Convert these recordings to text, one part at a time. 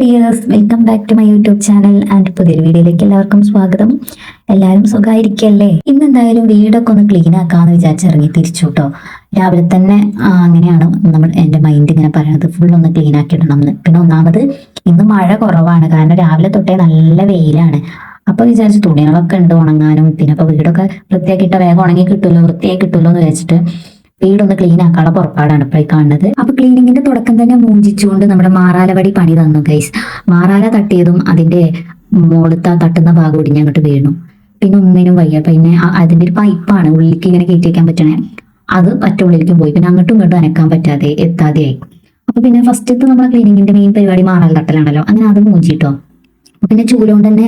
Dears welcome back to my YouTube channel and പുതിയൊരു വീഡിയോയിലേക്ക് എല്ലാവർക്കും സ്വാഗതം. എല്ലാവരും സുഖമായിരിക്കല്ലേ? ഇന്ന് എന്തായാലും വീടൊക്കെ ഒന്ന് ക്ലീൻ ആക്കാമെന്ന് വിചാരിച്ച് ഇറങ്ങി തിരിച്ചു കേട്ടോ രാവിലെ തന്നെ അങ്ങനെയാണ് നമ്മൾ എന്റെ മൈൻഡ് ഇങ്ങനെ പറയുന്നത് ഫുൾ ഒന്ന് ക്ലീൻ ആക്കി ഇടണം എന്ന്. പിന്നെ ഒന്നാമത് ഇന്ന് മഴ കുറവാണ്. കാരണം രാവിലെ തൊട്ടേ നല്ല വെയിലാണ്. അപ്പൊ വിചാരിച്ചു തുണികളൊക്കെ ഉണ്ട് ഉണങ്ങാനും. പിന്നെ അപ്പൊ വീടൊക്കെ വൃത്തിയാക്കിയിട്ട് വേഗം ഉണങ്ങി കിട്ടുമല്ലോ വൃത്തിയായി കിട്ടുമല്ലോ എന്ന് വെച്ചിട്ട് വീടൊന്ന് ക്ലീൻ ആക്കാനുള്ള പുറപ്പാടാണ് ഇപ്പോൾ ഈ കാണുന്നത്. അപ്പൊ ക്ലീനിങ്ങിന്റെ തുടക്കം തന്നെ മൂഞ്ചിച്ചുകൊണ്ട് നമ്മുടെ മാറാലവടി പണി തന്നു ഗൈസ് മാറാല തട്ടിയതും അതിന്റെ മുകളിലത്തെ തട്ടുന്ന ഭാഗം ഒടിഞ്ഞ് അങ്ങോട്ട് വീണു. പിന്നെ ഒന്നിനും വയ്യ. പിന്നെ അതിന്റെ ഒരു പൈപ്പാണ് ഉള്ളിലേക്ക് ഇങ്ങനെ കയറ്റി വയ്ക്കാൻ പറ്റണേ. അത് പറ്റ ഉള്ളിലേക്കും പോയി. പിന്നെ അങ്ങോട്ടും ഇങ്ങോട്ടും അനക്കാൻ പറ്റാതെ എത്താതെയായി. അപ്പൊ പിന്നെ ഫസ്റ്റത്തെ നമ്മുടെ ക്ലീനിങ്ങിന്റെ മെയിൻ പരിപാടി മാറാല തട്ടലാണല്ലോ. അങ്ങനെ അത് മൂഞ്ചിട്ടോ? പിന്നെ ചൂലുകൊണ്ട് തന്നെ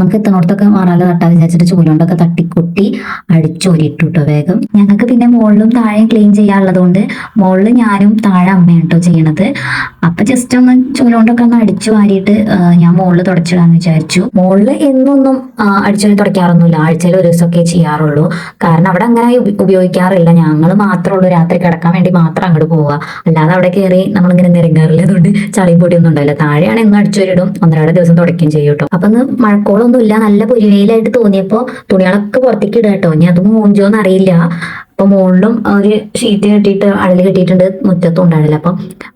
നമുക്ക് എത്തണോടത്തൊക്കെ മാറാല തട്ടാ വിചാരിച്ചിട്ട് ചൂലുകൊണ്ടൊക്കെ തട്ടിക്കൊട്ടി അടിച്ചോരിട്ടു കേട്ടോ വേഗം. ഞങ്ങൾക്ക് പിന്നെ മുകളിലും താഴെയും ക്ലീൻ ചെയ്യാനുള്ളത് കൊണ്ട് മുകളിൽ ഞാനും താഴെ അമ്മയാണ് കേട്ടോ ചെയ്യണത്. അപ്പൊ ജസ്റ്റ് ഒന്ന് ചൂലുകൊണ്ടൊക്കെ ഒന്ന് അടിച്ചു വാരിയിട്ട് ഞാൻ മുകളിൽ തുടച്ചിടാന്ന് വിചാരിച്ചു. മുകളിൽ എന്നൊന്നും അടിച്ചു തുടയ്ക്കാറൊന്നുമില്ല. ആഴ്ചയിൽ ഒരു ദിവസമൊക്കെ ചെയ്യാറുള്ളൂ. കാരണം അവിടെ അങ്ങനെ ഉപയോഗിക്കാറില്ല. ഞങ്ങൾ മാത്രമേ ഉള്ളൂ. രാത്രി കിടക്കാൻ വേണ്ടി മാത്രം അങ്ങോട്ട് പോവുക അല്ലാതെ അവിടെ കയറി നമ്മളിങ്ങനെ നിരങ്ങാറില്ല? അതുകൊണ്ട് ചളിയും ഉണ്ടാവില്ല. താഴെയാണ് എന്നും അടിച്ചൊരിടും. ഒന്നരാടെ ദിവസം തുടയ്ക്കുകയും ചെയ്യും കേട്ടോ അപ്പൊ ഒന്ന് മഴക്കോളൊന്നും ഇല്ല നല്ല പൊരിവെയിലായിട്ട് തോന്നിയപ്പോ തുണികളൊക്കെ പുറത്തേക്ക് ഇടാട്ടോ കേട്ടോ ഇനി അത് മൂഞ്ചോന്ന് അറിയില്ല അപ്പൊ മുകളിലും ഒരു ഷീറ്റ് കെട്ടിയിട്ട് അഴൽ കെട്ടിയിട്ടുണ്ട് മുറ്റത്തും ഉണ്ടായില്ല അപ്പം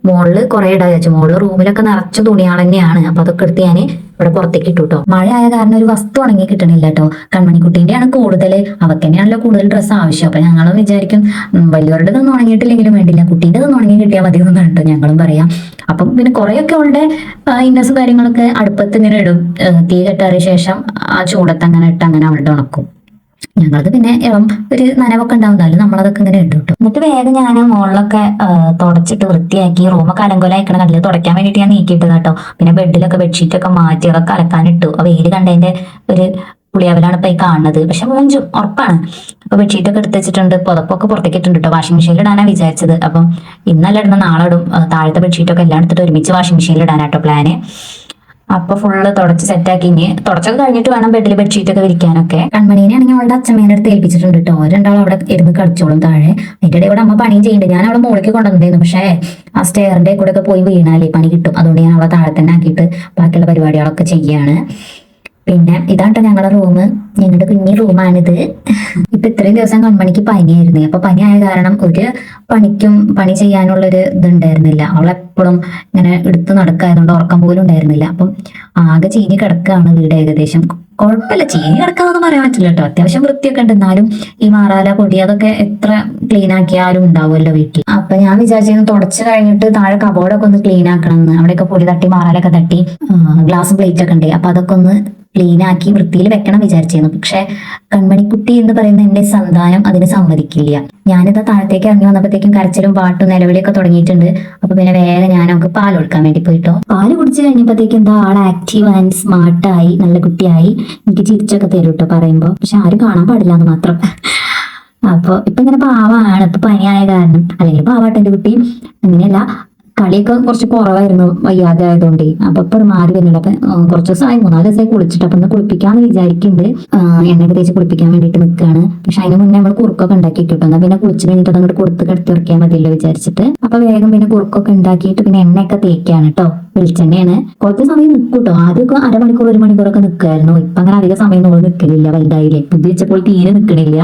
മുകളിൽ കുറെ ഇടാ വെച്ചു മുകളിൽ റൂമിലൊക്കെ നിറച്ച തുണികൾ തന്നെയാണ്. അപ്പൊ അതൊക്കെ എടുത്ത് ഞാൻ ഇവിടെ പുറത്തേക്ക് ഇട്ടു കേട്ടോ മഴ ആയ കാരണം ഒരു വസ്തു ഉണങ്ങി കിട്ടണില്ല കേട്ടോ കൺമണിക്കുട്ടീന്റെയാണ് കൂടുതൽ അവക്ക് തന്നെയാണല്ലോ കൂടുതൽ ഡ്രസ്സ് ആവശ്യം. അപ്പൊ ഞങ്ങളും വിചാരിക്കും വലിയവരുടെ ഒന്നും ഉണങ്ങിയിട്ടില്ലെങ്കിലും വേണ്ടില്ല. കുട്ടീന്റെ ഒന്നും ഉണങ്ങി കിട്ടിയാൽ മതി എന്നാണ് കേട്ടോ ഞങ്ങളും പറയാം. അപ്പം പിന്നെ കുറേയൊക്കെ ഉണ്ടെ. ഇന്നസ് കാര്യങ്ങളൊക്കെ അടുപ്പത്ത് ഇങ്ങനെ ഇടും. തീ കെട്ടാറിയ ശേഷം ആ ചൂടത്ത് അങ്ങനെ ഇട്ട് അങ്ങനെ അവളുടെ ഉണക്കും. ഞങ്ങളത് പിന്നെ ഇളം ഒരു നനവൊക്കെ ഉണ്ടാവുന്നല്ലോ നമ്മളതൊക്കെ ഇങ്ങനെ ഇട്ടു കിട്ടും എന്നിട്ട് വേഗം ഞാൻ മുകളിലൊക്കെ തുടച്ചിട്ട് വൃത്തിയാക്കി റൂമൊക്കെ അലങ്കോലയക്കണ കല്ലിൽ തുടയ്ക്കാൻ വേണ്ടിയിട്ട് ഞാൻ നീക്കിയിട്ടത് കേട്ടോ പിന്നെ ബെഡിലൊക്കെ ബെഡ്ഷീറ്റ് ഒക്കെ മാറ്റി അതൊക്കെ അലക്കാനിട്ടു ആ വെയിൽ കണ്ടതിന്റെ ഒരു പുളിയവലാണ് ഇപ്പൊ ഈ കാണുന്നത്. പക്ഷെ മൂഞ്ചും ഉറപ്പാണ്. അപ്പൊ ബെഡ്ഷീറ്റ് ഒക്കെ എടുത്ത് വെച്ചിട്ടുണ്ട്. പുതപ്പൊക്കെ പുറത്തേക്ക് ഇട്ടുണ്ട് കേട്ടോ വാഷിംഗ് മെഷീനിൽ ഇടാനാണ് വിചാരിച്ചത്. അപ്പം ഇന്നല്ല ഇടുന്ന നാളെ ഇടും. താഴത്തെ ബെഡ്ഷീറ്റൊക്കെ എല്ലാം എടുത്തിട്ട് ഒരുമിച്ച് വാഷിംഗ് മെഷീനിൽ ഇടാനാട്ടോ പ്ലാന് അപ്പൊ ഫുള്ള് തുടച്ച് സെറ്റാക്കി ഇനി തുടച്ചൊക്കെ കഴിഞ്ഞിട്ട് വേണം ബെഡിൽ ബെഡ്ഷീറ്റ് ഒക്കെ വിരിക്കാനൊക്കെ. കൺമണീനെ ആണെങ്കിൽ അവളുടെ അച്ഛമ്മേനെ അടുത്ത് ഏൽപ്പിച്ചിട്ടുണ്ട് കേട്ടോ രണ്ടാളും അവിടെ ഇരുന്ന് കളിച്ചോളും താഴെ. അതിന്റെ ഇടയിൽ കൂടെ അമ്മ പണിയും ചെയ്യുന്നുണ്ട് ഞാൻ അവളെ മുകളിലേക്ക് കൊണ്ടുവന്നിരുന്നു പക്ഷേ ആ സ്റ്റെയറിന്റെ കൂടെ ഒക്കെ പോയി വീണാലേ പണി കിട്ടും. അതുകൊണ്ട് ഞാൻ അവളെ താഴെ തന്നെ ആക്കിയിട്ട് ബാക്കിയുള്ള പരിപാടികളൊക്കെ ചെയ്യാണ്. പിന്നെ ഇതാട്ടോ ഞങ്ങളുടെ റൂം ഞങ്ങളുടെ കുഞ്ഞി റൂമാണിത് ഇപ്പൊ ഇത്രയും ദിവസം കൺമണിക്ക് പനിയായിരുന്നു. അപ്പൊ പനിയായ കാരണം ഒരു പണിക്കും പണി ചെയ്യാനുള്ള ഒരു ഇതുണ്ടായിരുന്നില്ല അവളെപ്പോഴും ഇങ്ങനെ എടുത്ത് നടക്കായതുകൊണ്ട് ഉറക്കം പോലും ഉണ്ടായിരുന്നില്ല. അപ്പം ആകെ ചീഞ്ഞ് കിടക്കുകയാണ് വീട് ഏകദേശം. കുഴപ്പമില്ല. ചീഞ്ഞ് കിടക്കാന്നൊന്നും പറയാൻ പറ്റില്ല കേട്ടോ. അത്യാവശ്യം വൃത്തിയൊക്കെ ഉണ്ട്. എന്നാലും ഈ മാറാല പൊടി അതൊക്കെ എത്ര ക്ലീൻ ആക്കിയാലും ഉണ്ടാവുമല്ലോ വീട്ടിൽ. അപ്പൊ ഞാൻ വിചാരിച്ചിരുന്നു തുടച്ച് കഴിഞ്ഞിട്ട് താഴെ കബോർഡൊക്കെ ഒന്ന് ക്ലീൻ ആക്കണം എന്ന്. അവിടെയൊക്കെ പൊടി തട്ടി മാറാലൊക്കെ തട്ടി ഗ്ലാസ് പ്ലേറ്റ് ഒക്കെ ഉണ്ട്. അപ്പൊ അതൊക്കെ ഒന്ന് ക്ലീൻ ആക്കി വൃത്തിയിൽ വെക്കണം വിചാരിച്ചിരുന്നു. പക്ഷെ കൺമണിക്കുട്ടി എന്ന് പറയുന്ന എന്റെ സന്താനം അതിന് സമ്മതിക്കില്ല. ഞാനിത് താഴത്തേക്ക് ഇറങ്ങി വന്നപ്പോഴത്തേക്കും കരച്ചിലും പാട്ടും നിലവിളിയൊക്കെ തുടങ്ങിയിട്ടുണ്ട്. അപ്പൊ പിന്നെ വേഗം ഞാൻ അവൾക്ക് പാൽ കൊടുക്കാൻ വേണ്ടി പോയിട്ടോ. പാൽ കുടിച്ച് കഴിഞ്ഞപ്പോഴത്തേക്കും എന്താ ആൾ ആക്റ്റീവ് ആൻഡ് സ്മാർട്ടായി നല്ല കുട്ടിയായി. എനിക്ക് ചിരിച്ചൊക്കെ തരും കേട്ടോ പറയുമ്പോ. പക്ഷെ ആരും കാണാൻ പാടില്ല എന്ന് മാത്രം. അപ്പൊ ഇപ്പൊ ഇങ്ങനെ പാവാണ്. ഇപ്പൊ പനിയായ കാരണം. അല്ലെങ്കിൽ പാവാട്ടെ കുട്ടി. അങ്ങനെയല്ല. കളിയൊക്കെ കുറച്ച് കുറവായിരുന്നു വയ്യാതെ ആയതുകൊണ്ട് അപ്പൊ ഇപ്പൊ മാറി വരുന്നുണ്ട്. അപ്പൊ കുറച്ച് ദിവസമായി. മൂന്നാൽ ദിവസമായി കുളിച്ചിട്ട്. അപ്പൊ ഒന്ന് കുളിപ്പിക്കാന്ന് വിചാരിക്കുന്നുണ്ട് എണ്ണയൊക്കെ തേച്ച് കുളിപ്പിക്കാൻ വേണ്ടിട്ട് നിൽക്കുകയാണ് പക്ഷെ അതിന് മുന്നേ നമ്മൾ കുറുക്കൊക്കെ ഉണ്ടാക്കി കിട്ടും പിന്നെ കുളിച്ച് കഴിഞ്ഞിട്ട് അങ്ങോട്ട് കൊടുത്ത് കിടത്തി ഇറക്കിയാൽ മതിയല്ലോ വിചാരിച്ചിട്ട്. അപ്പൊ വേഗം പിന്നെ കുറുക്കൊക്കെ ഉണ്ടാക്കിയിട്ട് പിന്നെ എണ്ണയൊക്കെ തേക്കാണ് കേട്ടോ വെളിച്ചെണ്ണയാണ് കുറച്ച് സമയം നിൽക്കും കേട്ടോ ആദ്യമൊക്കെ അരമണിക്കൂർ ഒരു മണിക്കൂറൊക്കെ നിൽക്കുമായിരുന്നു ഇപ്പൊ അങ്ങനെ അധിക സമയം നമ്മൾ നിൽക്കലില്ല വലുതായില്ലേ. ബുദ്ധി വെച്ചപ്പോൾ തീരെ നിൽക്കണില്ല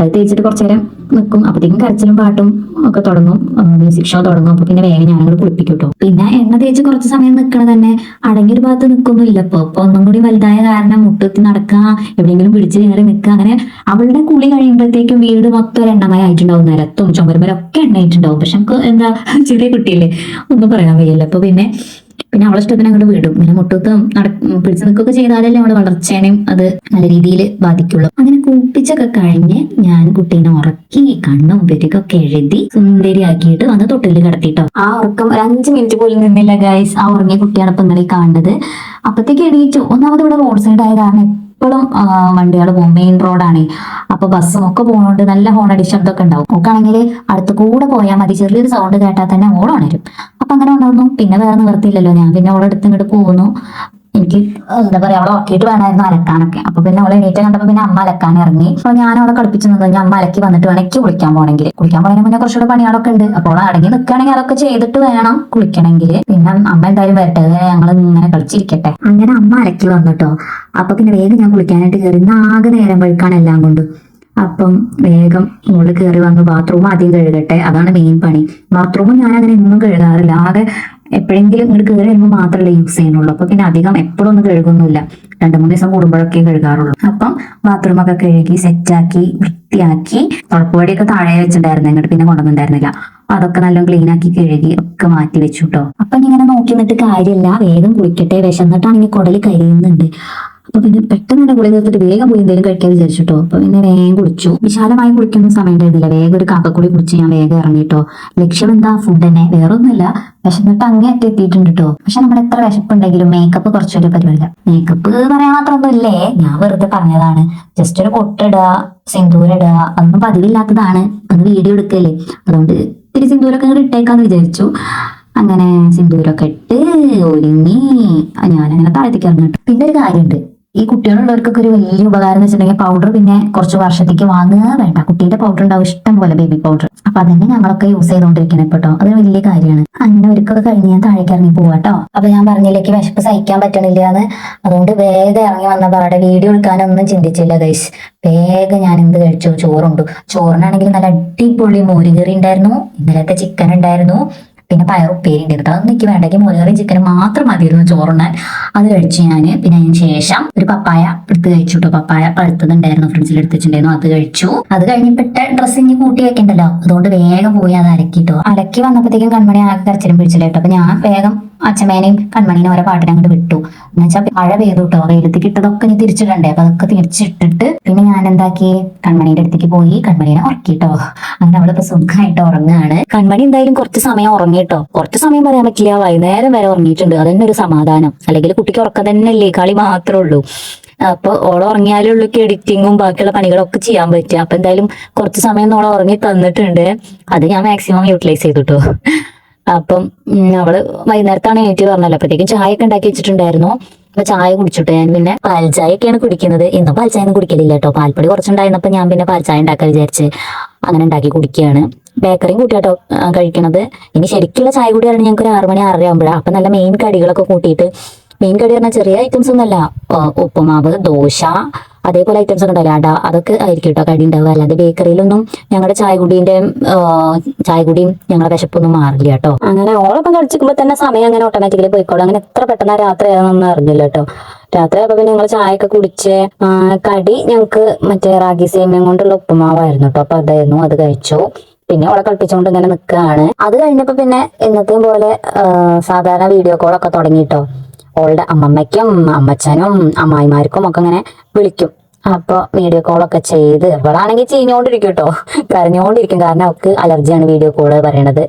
അത് തേച്ചിട്ട് കുറച്ചു നേരം നിൽക്കും അപ്പോഴത്തേക്കും കരച്ചിലും പാട്ടും ഒക്കെ തുടങ്ങും. മ്യൂസിക് ഷോ തുടങ്ങും. അപ്പൊ പിന്നെ വേഗം ഞാനങ്ങൾ കുളിപ്പിക്കും കേട്ടോ പിന്നെ എണ്ണ തേച്ച് കുറച്ച് സമയം നിൽക്കണ തന്നെ അടങ്ങിയൊരു ഭാഗത്ത് നിൽക്കൊന്നുമില്ല ഇപ്പൊ. ഇപ്പൊ ഒന്നും കൂടി വലുതായ കാരണം മുട്ടത്തി നടക്കുക എവിടെയെങ്കിലും പിടിച്ച് കയറി നിൽക്കുക അങ്ങനെ അവളുടെ കുളി കഴിയുമ്പോഴത്തേക്കും വീട് മൊത്തം ഒരു എണ്ണമയ ആയിട്ടുണ്ടാവും. നിരത്തും ചുമരുമരൊക്കെ എണ്ണയിട്ടുണ്ടാവും പക്ഷെ നമുക്ക് എന്താ ചെറിയ കുട്ടിയല്ലേ. ഒന്നും പറയാൻ വയ്യല്ലോ. അപ്പൊ പിന്നെ പിന്നെ അവളെ ഇഷ്ടത്തിന് അങ്ങോട്ട് വിടും. പിന്നെ മുട്ടത്ത് നട പിടിച്ചു നിൽക്കുകയൊക്കെ ചെയ്താലല്ലേ അവളെ വളർച്ചേനെയും അത് നല്ല രീതിയിൽ ബാധിക്കുള്ളൂ. അങ്ങനെ കൂപ്പിച്ചൊക്കെ കഴിഞ്ഞ് ഞാൻ കുട്ടീനെ ഉറക്കി കണ്ണും പെരുകൊക്കെ എഴുതി സുന്ദരിയാക്കിയിട്ട് വന്ന് തൊട്ടിൽ കിടത്തിട്ടോ. ആ ഉറക്കം ഒരു അഞ്ച് മിനിറ്റ് പോലും നിന്നില്ല ഗൈസ് ആ ഉറങ്ങിയ കുട്ടിയാണ് ഇപ്പൊ ഈ കാണുന്നത്. അപ്പത്തേക്ക് എണീറ്റു. ഒന്നാമത് ഇവിടെ റോഡ് സൈഡ് ആയ കാരണം എപ്പോഴും വണ്ടികൾ പോകും മെയിൻ റോഡാണ് അപ്പൊ ബസ്സും ഒക്കെ പോകുന്നുണ്ട് നല്ല ഹോണടി ശബ്ദമൊക്കെ ഉണ്ടാവും. നോക്കുകയാണെങ്കിൽ അടുത്ത് കൂടെ പോയാൽ മതി. ചെറിയൊരു സൗണ്ട് കേട്ടാൽ തന്നെ ഓൾ ഉണരും. അപ്പൊ അങ്ങനെ ഉണ്ടാവുന്നു പിന്നെ വേറെ നിവർത്തിയില്ലല്ലോ. ഞാൻ പിന്നെ ഓളെ അടുത്ത് ഇങ്ങോട്ട് പോകുന്നു എനിക്ക് എന്താ പറയാ അവളെ ഉറക്കിയിട്ട് വേണമായിരുന്നു അലക്കാനൊക്കെ. അപ്പൊ പിന്നെ അവളെ എണീറ്റ് കണ്ടപ്പോ പിന്നെ അമ്മ അലക്കാൻ ഇറങ്ങി. അപ്പൊ ഞാൻ അവളെ കളിപ്പിച്ചു ഞാൻ അമ്മ അലക്കി വന്നിട്ട് വേണം എനിക്ക് കുളിക്കാൻ പോകണമെങ്കിൽ കുളിക്കാൻ പോകണമെങ്കിൽ മുന്നേ കുറച്ചുകൂടെ പണികളൊക്കെ ഉണ്ട്. അപ്പോൾ അടങ്ങി നിൽക്കുകയാണെങ്കിൽ അതൊക്കെ ചെയ്തിട്ട് വേണം കുളിക്കണമെങ്കിൽ പിന്നെ അമ്മ എന്തായാലും വരട്ടെ. ഞങ്ങൾ ഇങ്ങനെ കളിച്ചിരിക്കട്ടെ. അങ്ങനെ അമ്മ അലക്കി വന്നിട്ടോ. അപ്പൊ പിന്നെ വേഗം ഞാൻ കുളിക്കാനായിട്ട് കയറി. ആകെ നേരം വഴിക്കാണ് എല്ലാം കൊണ്ട്. അപ്പം വേഗം മുകളിൽ കയറി വന്ന് ബാത്റൂം ആദ്യം കഴുകട്ടെ. അതാണ് മെയിൻ പണി. ബാത്റൂം ഞാൻ അങ്ങനെ എന്നും കഴുകാറില്ല. ആകെ എപ്പോഴെങ്കിലും ഇങ്ങോട്ട് കയറി വരുമ്പോൾ മാത്രമല്ലേ യൂസ് ചെയ്യുന്നുള്ളൂ. അപ്പൊ പിന്നെ അധികം എപ്പോഴും ഒന്നും കഴുകുന്നില്ല രണ്ടു മൂന്ന് ദിവസം കൂടുമ്പോഴൊക്കെ കഴുകാറുള്ളൂ. അപ്പം ബാത്റൂം ഒക്കെ കഴുകി സെറ്റാക്കി വൃത്തിയാക്കി തുളപ്പുപടിയൊക്കെ താഴെ വെച്ചിട്ടുണ്ടായിരുന്നു. എന്നിട്ട് പിന്നെ കൊണ്ടുവന്നിട്ടുണ്ടായിരുന്നില്ല. അതൊക്കെ നല്ല ക്ലീൻ ആക്കി കഴുകി ഒക്കെ മാറ്റി വെച്ചു കേട്ടോ അപ്പൊ ഇങ്ങനെ നോക്കി നിന്നിട്ട് കാര്യമില്ല. വേഗം കുളിക്കട്ടെ. വിശന്നിട്ടാണെങ്കിൽ കുടൽ കരിയുന്നുണ്ട്. അപ്പൊ പിന്നെ പെട്ടെന്ന് തന്നെ കുളി തീർത്തിട്ട് വേഗം പോയി എന്തെങ്കിലും കഴിക്കാൻ വിചാരിച്ചിട്ടോ? അപ്പൊ പിന്നെ വേഗം കുളിച്ചു. വിശാലമായി കുളിക്കുന്ന സമയം ഉണ്ടായിരുന്നില്ല വേഗം ഒരു കാക്കക്കുളി കുളിച്ച് ഞാൻ വേഗം ഇറങ്ങിട്ടോ. ലക്ഷ്യം എന്താ? ഫുഡ് തന്നെ. വേറൊന്നുമില്ല. വിശന്നിട്ട് അങ്ങേ അറ്റം എത്തിയിട്ടുണ്ട് കേട്ടോ പക്ഷെ നമ്മൾ എത്ര വിശപ്പുണ്ടെങ്കിലും മേക്കപ്പ് കുറച്ചൊരു പരിപാടിയില്ല. മേക്കപ്പ് പറയാൻ മാത്രമൊന്നും ഇല്ലേ ഞാൻ വെറുതെ പറഞ്ഞതാണ്. ജസ്റ്റ് ഒരു പൊട്ടിടുക സിന്ദൂരിടുക അതൊന്നും പതിവില്ലാത്തതാണ്. അത് വീഡിയോ എടുക്കല്ലേ? അതുകൊണ്ട് ഇത്തിരി സിന്ദൂരൊക്കെ ഇട്ടേക്കാന്ന് വിചാരിച്ചു. അങ്ങനെ സിന്ദൂരൊക്കെ ഇട്ട് ഒരുങ്ങി. ഞാനങ്ങനെ താഴത്തേക്ക് ഇറങ്ങിട്ടു പിന്നെ ഒരു കാര്യമുണ്ട്. ഈ കുട്ടികളുള്ളവർക്കൊക്കെ ഒരു വലിയ ഉപകാരം എന്ന് വെച്ചിട്ടുണ്ടെങ്കിൽ പൗഡർ പിന്നെ കുറച്ച് വർഷത്തേക്ക് വാങ്ങുക വേണ്ട. കുട്ടിയുടെ പൗഡർ ഉണ്ടാവും ഇഷ്ടം പോലെ ബേബി പൗഡർ അപ്പൊ അതന്നെ ഞങ്ങളൊക്കെ യൂസ് ചെയ്തുകൊണ്ടിരിക്കണം കേട്ടോ അതൊരു വലിയ കാര്യമാണ്. അങ്ങനെ ഒരുക്കൊക്കെ കഴിഞ്ഞ് ഞാൻ താഴേക്ക് ഇറങ്ങി പോവാട്ടോ അപ്പൊ ഞാൻ പറഞ്ഞില്ലേക്ക് വിശപ്പ് സഹിക്കാൻ പറ്റണില്ല എന്ന് അതുകൊണ്ട് വേഗം ഇറങ്ങി വന്ന പാടെ വീഡിയോ എടുക്കാനൊന്നും ചിന്തിച്ചില്ല ഗൈസ് വേഗം ഞാൻ എന്ത് കഴിച്ചു? ചോറുണ്ടു. ചോറിനാണെങ്കിൽ നല്ല അടിപൊളി മോരുകറി ഉണ്ടായിരുന്നു. ഇന്നലത്തെ ചിക്കൻ ഉണ്ടായിരുന്നു. പിന്നെ പയർ ഉപ്പേരി ഉണ്ടായിരുന്നു അതൊന്നും എനിക്ക് വേണ്ടെങ്കിൽ മോരുകറി ചിക്കൻ മാത്രം മതിയായിരുന്നു ചോറുണ്ണാൻ. അത് കഴിച്ചു ഞാൻ പിന്നെ അതിന് ശേഷം ഒരു പപ്പായ എടുത്ത് കഴിച്ചു കേട്ടോ പപ്പായ പഴുത്തതുണ്ടായിരുന്നു ഫ്രിഡ്ജിൽ എടുത്തിട്ടുണ്ടായിരുന്നു. അത് കഴിച്ചു. അത് കഴിഞ്ഞിട്ട് ഡ്രസ്സ് ഇനി കൂട്ടി വെക്കണ്ടല്ലോ. അതുകൊണ്ട് വേഗം പോയി അത് അലക്കിട്ടോ. അലക്കി വന്നപ്പോഴത്തേക്കും കൺമണി ആകെ കരച്ചിലും പിടിച്ചില്ല കേട്ടോ. അപ്പൊ ഞാൻ വേഗം അച്ഛമ്മേനെയും കൺമണീനെ ഓരോ പാട്ടിനെ അങ്ങോട്ട് വിട്ടു. എന്നുവെച്ചാൽ മഴ പെയ്തു കേട്ടോ വെയിലത്തേക്ക് ഇട്ടതൊക്കെ ഇനി തിരിച്ചിടണ്ടേ. അപ്പൊ അതൊക്കെ തിരിച്ചിട്ടിട്ട് പിന്നെ ഞാൻ എന്താക്കി കൺമണിയുടെ അടുത്തേക്ക് പോയി കൺമണീനെ ഉറക്കിട്ടോ. അങ്ങനെ അവളിപ്പോ സുഖമായിട്ട് ഉറങ്ങാണ്. കൺമണി എന്തായാലും കുറച്ച് സമയം ഉറങ്ങിട്ടോ. കുറച്ച് സമയം പറയാൻ പറ്റില്ല. വൈകുന്നേരം വരെ ഉറങ്ങിയിട്ടുണ്ട്. അതന്നെ ഒരു സമാധാനം. അല്ലെങ്കിൽ കുട്ടിക്ക് ഉറക്കം തന്നെ അല്ലേ കളി മാത്രമേ ഉള്ളൂ. അപ്പൊ ഓള ഉറങ്ങിയാലേ ഉള്ളൂ എഡിറ്റിങ്ങും ബാക്കിയുള്ള പണികളൊക്കെ ചെയ്യാൻ പറ്റുക. അപ്പൊ എന്തായാലും കുറച്ച് സമയം ഓള ഉറങ്ങി തന്നിട്ടുണ്ട്. അത് ഞാൻ മാക്സിമം യൂട്ടിലൈസ് ചെയ്തിട്ടോ. അപ്പം അവൾ വൈകുന്നേരത്താണ് എണീറ്റ് പറഞ്ഞല്ലോ. അപ്പോഴത്തേക്കും ചായ ഒക്കെ ഉണ്ടാക്കി വെച്ചിട്ടുണ്ടായിരുന്നു. അപ്പൊ ചായ കുടിച്ചിട്ട് ഞാൻ പിന്നെ പാൽ ഒക്കെയാണ് കുടിക്കുന്നത്. ഇന്നും പാൽച്ചായ ചായ ഒന്നും കുടിക്കലില്ല കേട്ടോ. പാൽപ്പൊടി കുറച്ചുണ്ടായിരുന്നപ്പോ ഞാൻ പിന്നെ പാൽച്ചായ ചായ ഉണ്ടാക്കാൻ വിചാരിച്ച് അങ്ങനെ ഉണ്ടാക്കി കുടിക്കുകയാണ്. ബേക്കറിയും കൂട്ടിയാട്ടോ കഴിക്കണത്. ഇനി ശരിക്കുള്ള ചായ കൂടിയാണ് ഞങ്ങൾക്ക് ഒരു ആറുമണി ആറര ആകുമ്പോഴാണ് അപ്പൊ നല്ല മെയിൻ കടികളൊക്കെ കൂട്ടിയിട്ട് മെയിൻ കടി പറഞ്ഞാൽ ചെറിയ ഐറ്റംസ് ഒന്നല്ല ആ, ഉപ്പുമാവ് ദോശ അതേപോലെ ഐറ്റംസ് ഒക്കെ ഉണ്ടാവില്ല? അട അതൊക്കെ ആയിരിക്കും കേട്ടോ കടി ഉണ്ടാവുക. അല്ലാതെ ബേക്കറിയിലൊന്നും ഞങ്ങളുടെ ചായകുടീന്റെ ചായകുടിയും ഞങ്ങളുടെ വിശപ്പൊന്നും മാറില്ല കേട്ടോ അങ്ങനെ ഓളൊപ്പം കളിച്ചിരിക്കുമ്പോൾ തന്നെ സമയം അങ്ങനെ ഓട്ടോമാറ്റിക്കലി പോയിക്കോളും. അങ്ങനെ എത്ര പെട്ടെന്ന് രാത്രി ആണെന്നൊന്നും അറിഞ്ഞില്ല കേട്ടോ രാത്രി ആയപ്പോ പിന്നെ ഞങ്ങൾ ചായയൊക്കെ കുടിച്ച് കടി ഞങ്ങൾക്ക് മറ്റേ റാഗി സേമിയം കൊണ്ടുള്ള ഉപ്പുമാവായിരുന്നു കേട്ടോ അപ്പൊ അതായിരുന്നു അത് കഴിച്ചു. പിന്നെ അവളെ കളിപ്പിച്ചുകൊണ്ട് ഇങ്ങനെ നിൽക്കുകയാണ് അത് കഴിഞ്ഞപ്പോൾ പിന്നെ എന്നത്തെയും പോലെ സാധാരണ വീഡിയോ കോളൊക്കെ തുടങ്ങിട്ടോ ഓളുടെ അമ്മമ്മയ്ക്കും അമ്മച്ചനും അമ്മായിമാർക്കും ഒക്കെ ഇങ്ങനെ വിളിക്കും. അപ്പൊ വീഡിയോ കോളൊക്കെ ചെയ്ത് ഇവളാണെങ്കിൽ ചീഞ്ഞോണ്ടിരിക്കും കേട്ടോ കരഞ്ഞുകൊണ്ടിരിക്കും കാരണം അവൾക്ക് അലർജിയാണ് വീഡിയോ കോൾ പറയണത്.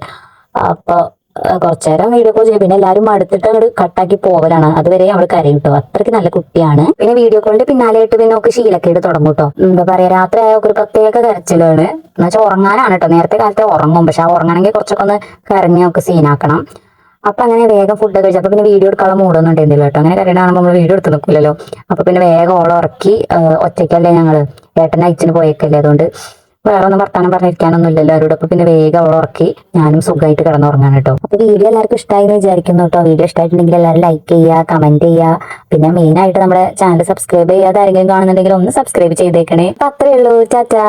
അപ്പൊ കുറച്ചു കുറച്ചേരം വീഡിയോ കോൾ ചെയ്യും. പിന്നെ എല്ലാവരും അടുത്തിട്ട് അങ്ങോട്ട് കട്ടാക്കി പോവലാണ്. അതുവരെ അവൾ കരയും കേട്ടോ അത്രയ്ക്ക് നല്ല കുട്ടിയാണ്. പിന്നെ വീഡിയോ കോളിന്റെ പിന്നാലെയായിട്ട് പിന്നെ നമുക്ക് ശീലക്കേട് തുടങ്ങും കേട്ടോ എന്താ പറയാ രാത്രി ആയ ഒരു പ്രത്യേക കരച്ചിലാണ്. എന്നുവെച്ചാൽ ഉറങ്ങാനാണ് കേട്ടോ നേരത്തെ കാലത്തെ ഉറങ്ങും. പക്ഷെ ആ ഉറങ്ങണമെങ്കിൽ കുറച്ചൊക്കെ ഒന്ന് കരഞ്ഞൊക്കെ സീനാക്കണം അപ്പൊ അങ്ങനെ വേഗം ഫുഡ് കഴിച്ചു. അപ്പൊ പിന്നെ വീഡിയോ എടുക്കാനുള്ള മൂടൊന്നും ഉണ്ടായിരുന്നില്ല കേട്ടോ. അങ്ങനെ കരയണ കാണുമ്പോൾ നമ്മൾ വീഡിയോ എടുത്ത് നിൽക്കില്ലല്ലോ അപ്പൊ പിന്നെ വേഗം ഓളം ഉറക്കി ഒറ്റയ്ക്കല്ലേ ഞങ്ങൾ. ഏട്ടൻ അയച്ചിന് പോയേക്കല്ലേ അതുകൊണ്ട്. വേറെ ഒന്നും വർത്താനം പറഞ്ഞിരിക്കാനൊന്നും ഇല്ലല്ലോ അവരോട് അപ്പൊ പിന്നെ വേഗം അവളെ ഉറക്കി ഞാനും സുഖമായിട്ട് കിടന്നുറങ്ങാൻ കേട്ടോ. അപ്പൊ വീഡിയോ എല്ലാവർക്കും ഇഷ്ടമായി എന്ന് വിചാരിക്കുന്നു കേട്ടോ. വീഡിയോ ഇഷ്ടമായിട്ടുണ്ടെങ്കിൽ എല്ലാവരും ലൈക്ക് ചെയ്യുക കമന്റ് ചെയ്യുക. പിന്നെ മെയിൻ ആയിട്ട് നമ്മുടെ ചാനൽ സബ്സ്ക്രൈബ് ചെയ്യാതെ ആരെങ്കിലും കാണുന്നുണ്ടെങ്കിൽ ഒന്ന് സബ്സ്ക്രൈബ് ചെയ്തേക്കണേ. അപ്പൊ ഉള്ളൂ. ടാറ്റാ